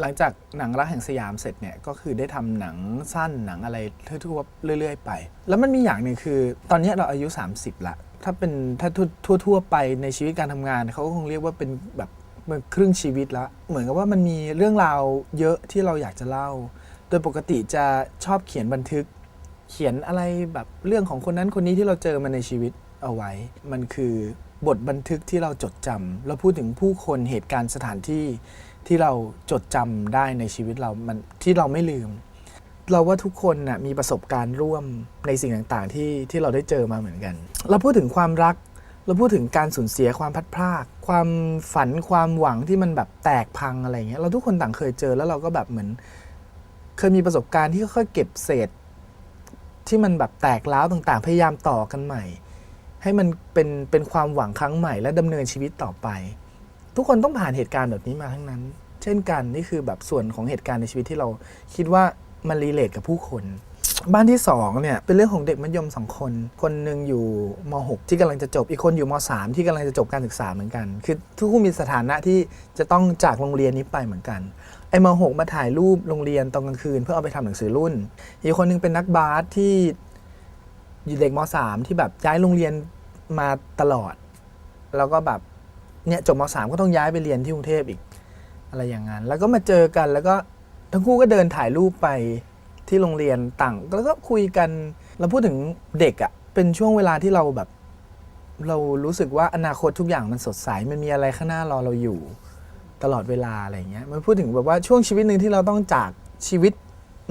หลังจากหนังรักแห่งสยามเสร็จเนี่ยก็คือได้ทำหนังสั้นหนังอะไรทั่วๆเรื่อยๆไป แล้วมันมีอย่างหนึ่งคือ ตอนนี้เราอายุ 30 ละ ถ้าเป็นถ้าทั่วๆไปในชีวิตการทำงานเขาก็คงเรียกว่าเป็นแบบมันครึ่งชีวิตละเหมือนกับว่ามันมีเรื่องราวเยอะที่เราอยากจะเล่า โดยปกติจะชอบเขียนบันทึก เขียนอะไรแบบเรื่องของคนนั้นคนนี้ที่เราเจอมาในชีวิตเอาไว้ มันคือบทบันทึกที่เราจดจำเราพูดถึงผู้คนเหตุการณ์สถานที่ ที่เราจดจำได้ในชีวิตเรามันที่เราไม่ลืม เราว่าทุกคนน่ะมีประสบการณ์ร่วมในสิ่งต่างๆ ที่ที่เราได้เจอมาเหมือนกัน เราพูดถึงความรัก เราพูดถึงการสูญเสียความพัดพราก ความฝันความหวังที่มันแบบแตกพังอะไรเงี้ยเราทุกคนต่างเคยเจอแล้วเราก็แบบเหมือน เคยมีประสบการณ์ที่ค่อยๆเก็บเศษ ที่มันแบบแตกร้าวต่างๆ พยายามต่อกันใหม่ ให้มันเป็นเป็นความหวังครั้งใหม่ และดำเนินชีวิตต่อไป ทุกคนต้องผ่านเหตุการณ์แบบนี้มาทั้งนั้น เช่นกันนี่คือแบบส่วนของเหตุการณ์ในชีวิตที่เราคิดว่ามันรีเลทกับผู้คน บ้านที่สองเนี่ยเป็นเรื่องของเด็กมัธยมสองคน คนหนึ่งอยู่ม .6 ที่กำลังจะจบ อีกคนอยู่ม .3 ที่กำลังจะจบการศึกษาเหมือนกัน คือทุกคนมีสถานะที่จะต้องจากโรงเรียนนี้ไปเหมือนกันไอ้ม .6 มาถ่ายรูปโรงเรียนตอนกลางคืน เพื่อเอาไปทำหนังสือรุ่น อีกคนหนึงเป็นนักบาสที่อยู่เด็กม .3 ที่แบบย้ายโรงเรียนมาตลอด แล้วก็แบบ เนี่ยจบม .3 ก็ต้องย้ายไปเรียนที่กรุงเทพอีก อะไรอย่างนั้น แล้วก็มาเจอกันแล้วก็ทั้งคู่ก็เดินถ่ายรูปไปที่โรงเรียนต่างแล้วก็คุยกันเราพูดถึงเด็กอะ่ะเป็นช่วงเวลาที่เราแบบ เรารู้สึกว่าอนาคตทุกอย่างมันสดใสมันมีอะไรข้างหน้ารอเราอยู่ ตลอดเวลาอะไรเงี้ยมันพูดถึงแบบว่าช่วงชีวิตหนึ่งที่เราต้องจากชีวิต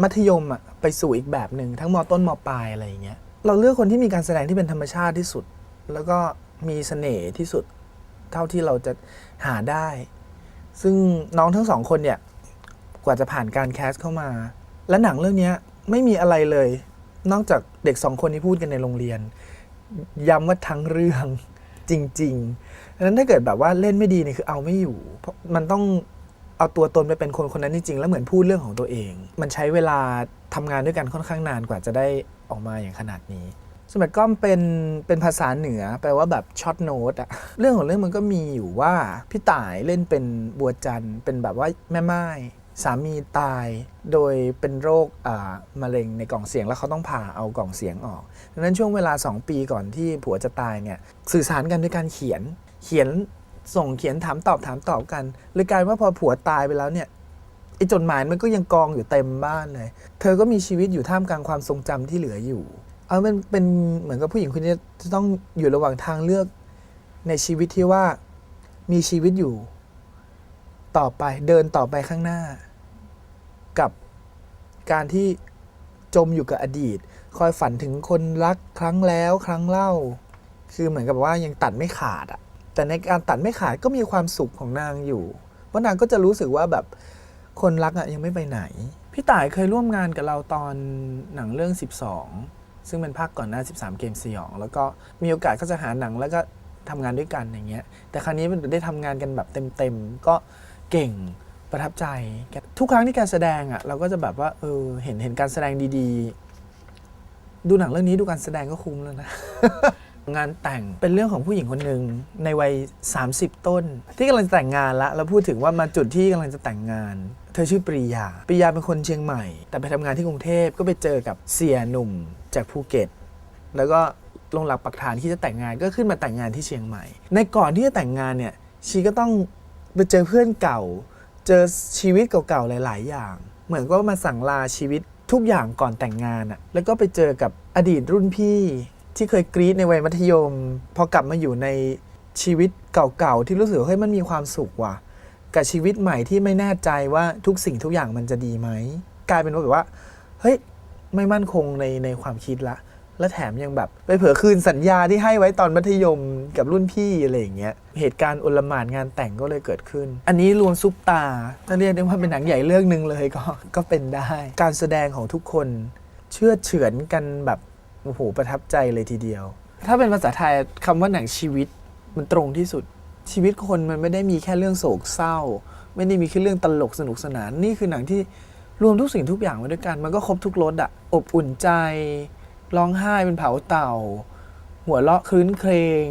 มัธยมอะไปสู่อีกแบบหนึ่งทั้งมต้นมปลายอะไรอย่างเงี้ยเราเลือกคนที่มีการแสดงที่เป็นธรรมชาติที่สุด แล้วก็มีเสน่ห์ที่สุด เท่าที่เราจะหาได้ ซึ่งน้องทั้งสองคนเนี่ย กว่าจะผ่านการแคสเข้ามา และหนังเรื่องนี้ไม่มีอะไรเลย นอกจากเด็กสองคนที่พูดกันในโรงเรียน ย้ำว่าทั้งเรื่องจริงๆดังนั้นถ้าเกิดแบบว่าเล่นไม่ดีเนี่ยคือเอาไม่อยู่ เพราะมันต้องเอาตัวตนไปเป็นคนคนนั้นจริงๆ แล้วเหมือนพูดเรื่องของตัวเอง มันใช้เวลาทำงานด้วยกันค่อนข้างนานกว่าจะได้ออกมาอย่างขนาดนี้ สมัยก้อมเป็นเป็นภาษาเหนือ แปลว่าแบบช็อตโน้ตอะเรื่องของเรื่องมันก็มีอยู่ว่าพี่ต่ายเล่นเป็นบัวจันเป็นแบบว่าแม่ไม้สามีตายโดยเป็นโรคอ่ามะเร็งในกล่องเสียงแล้วเขาต้องผ่าเอากล่องเสียงออกดังนั้นช่วงเวลา 2 ปีก่อนที่ผัวจะตายเนี่ยสื่อสารกันด้วยการเขียนเขียนส่งเขียนถามตอบถามตอบกันเลยกลายว่าพอผัวตายไปแล้วเนี่ยไอ้จดหมายมันก็ยังกองอยู่เต็มบ้านเลย เธอก็มีชีวิตอยู่ท่ามกลางความทรงจำที่เหลืออยู่ เอาเป็นเป็นเหมือนกับผู้หญิงคนนี้จะต้องอยู่ระหว่างทางเลือกในชีวิตที่ว่ามีชีวิตอยู่ ต่อไปเดินต่อไปข้างหน้า กับการที่จมอยู่กับอดีต คอยฝันถึงคนรักครั้งแล้วครั้งเล่า คือเหมือนกับว่ายังตัดไม่ขาดอะแต่ในการตัดไม่ขาดก็มีความสุขของนางอยู่ เพราะนางก็จะรู้สึกว่าแบบคนรักอะยังไม่ไปไหน พี่ต่ายเคยร่วมงานกับเราตอนหนังเรื่อง 12 ซึ่งเป็นภาคก่อนหน้า 13 เกมสยอง แล้วก็มีโอกาสก็จะหาหนังแล้วก็ทำงานด้วยกันอย่างเงี้ย แต่ครั้งนี้มันได้ทำงานกันแบบเต็มๆ ก็เก่งประทับใจ ทุกครั้งที่การแสดงอะเราก็จะแบบว่าเออเห็นเห็นการแสดงดีๆ ดูหนังเรื่องนี้ดูการแสดงก็คุ้มแล้วนะ งานแต่งเป็นเรื่องของผู้หญิงคนหนึ่งในวัย 30 ต้น ที่กำลังจะแต่งงานละแล้วพูดถึงว่ามาจุดที่กำลังจะแต่งงาน เธอชื่อปรียาปรียาเป็นคนเชียงใหม่ แต่ไปทำงานที่กรุงเทพก็ไปเจอกับเสียหนุ่มจากภูเก็ต แล้วก็ลงหลักปักฐานที่จะแต่งงานก็ขึ้นมาแต่งงานที่เชียงใหม่ ในก่อนที่จะแต่งงานเนี่ยชีก็ต้องไปเจอเพื่อนเก่า เจอชีวิตเก่าๆหลาย ๆ อย่าง เหมือนก็มาสั่งลาชีวิตทุกอย่างก่อนแต่งงานอะแล้วก็ไปเจอกับอดีตรุ่นพี่ ที่เคยกรี๊ดในวัยมัธยม พอกลับมาอยู่ในชีวิตเก่าๆ ที่รู้สึกว่าเฮ้ยมันมีความสุขว่ะ กับชีวิตใหม่ที่ไม่แน่ใจว่าทุกสิ่งทุกอย่างมันจะดีไหม กลายเป็นว่าแบบว่าเฮ้ยไม่มั่นคงในในความคิดละ และแถมยังแบบ ไปเผลอคืนสัญญาที่ให้ไว้ตอนมัธยมกับรุ่นพี่อะไรอย่างเงี้ยเหตุการณ์โอลหมานงานแต่งก็เลยเกิดขึ้น อันนี้รวมซุปตาถ้าเรียกได้ว่าเป็นหนังใหญ่เรื่องหนึ่งเลยก็ก็เป็นได้ การแสดงของทุกคนเชื่อเฉือนกันแบบ โอ้โหประทับใจเลยทีเดียว ถ้าเป็นภาษาไทยคำว่าหนังชีวิตมันตรงที่สุด ชีวิตคนมันไม่ได้มีแค่เรื่องโศกเศร้า ไม่ได้มีแค่เรื่องตลกสนุกสนานนี่คือหนังที่รวมทุกสิ่งทุกอย่างไว้ด้วยกัน มันก็ครบทุกรสอะอบอุ่นใจร้องไห้เป็นเผาเต่า หัวเราะคลื้นเครง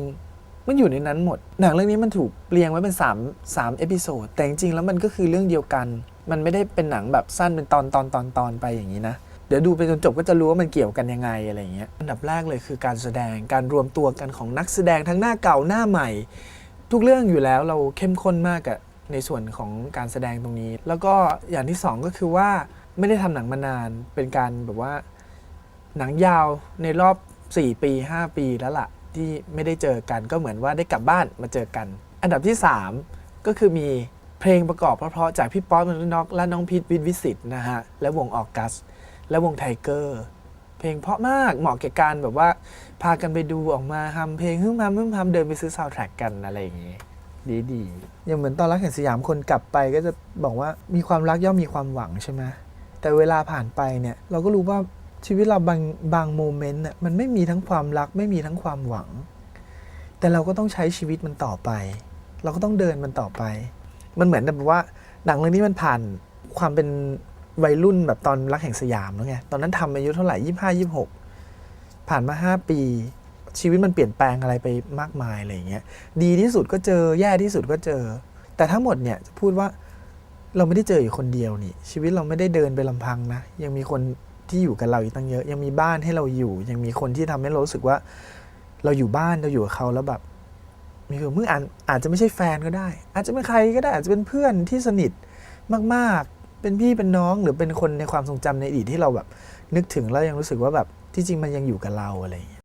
มันอยู่ในนั้นหมด หนังเรื่องนี้มันถูกเรียงไว้เป็น3 3เอพิโซดแต่จริงๆแล้วมันก็คือเรื่องเดียวกัน มันไม่ได้เป็นหนังแบบสั้นเป็นตอนตอนตอนตอนไปอย่างนี้นะ ดี๋ยวดูไปจนจบก็จะรู้ว่ามันเกี่ยวกันยังไงอะไรเงี้ยอันดับแรกเลยคือการแสดงการรวมตัวกันของนักแสดงทั้งหน้าเก่าหน้าใหม่ ทุกเรื่องอยู่แล้วเราเข้มข้นมากอะในส่วนของการแสดงตรงนี้ แล้วก็อย่างที่สองก็คือว่าไม่ได้ทำหนังมานานเป็นการแบบว่าหนังยาวในรอบ 4 ปี 5 ปีแล้วล่ะ ที่ไม่ได้เจอกันก็เหมือนว่าได้กลับบ้านมาเจอกัน อันดับที่ 3 ก็คือมีเพลงประกอบเพราะๆจากพี่ป๊อปมันน็อกและน้องพีทวิทวิสิตนะฮะ และวงออกัส และวงไทเกอร์เพลงเพราะมากเหมาะแก่การแบบว่า พากันไปดูออกมาทำเพลงฮึ่มทำฮึ่มทำเดินไปซื้อซาวด์แทร็กกันอะไรอย่างงี้ดีดีอย่างเหมือนตอนรักแห่งสยามคนกลับไปก็จะบอกว่ามีความรักย่อมมีความหวังใช่ไหมแต่เวลาผ่านไปเนี่ยเราก็รู้ว่าชีวิตเราบางบางโมเมนต์น่ะมันไม่มีทั้งความรักไม่มีทั้งความหวัง แต่เราก็ต้องใช้ชีวิตมันต่อไป เราก็ต้องเดินมันต่อไป มันเหมือนแบบว่าหนังเรื่องนี้มันผ่านความเป็น วัยรุ่นแบบตอนรักแห่งสยามแล้วไง ตอนนั้นทำอายุเท่าไหร่ยี่ห้ายี่หกผ่านมาห้าปี ชีวิตมันเปลี่ยนแปลงอะไรไปมากมายอะไรอย่างเงี้ย ดีที่สุดก็เจอ แย่ที่สุดก็เจอ แต่ทั้งหมดเนี่ยจะพูดว่าเราไม่ได้เจออยู่คนเดียวนี่ ชีวิตเราไม่ได้เดินไปลำพังนะ ยังมีคนที่อยู่กับเราอีกตั้งเยอะ ยังมีบ้านให้เราอยู่ ยังมีคนที่ทำให้เรารู้สึกว่า เราอยู่บ้านเราอยู่กับเขาแล้วแบบมีคือมึงอาจอาจจะไม่ใช่แฟนก็ได้ อาจจะเป็นใครก็ได้อาจจะเป็นเพื่อนที่สนิทมากๆ เป็นพี่เป็นน้องหรือเป็นคนในความทรงจำในอดีตที่เราแบบนึกถึงแล้วยังรู้สึกว่าแบบที่จริงมันยังอยู่กับเราอะไรอย่างเงี้ย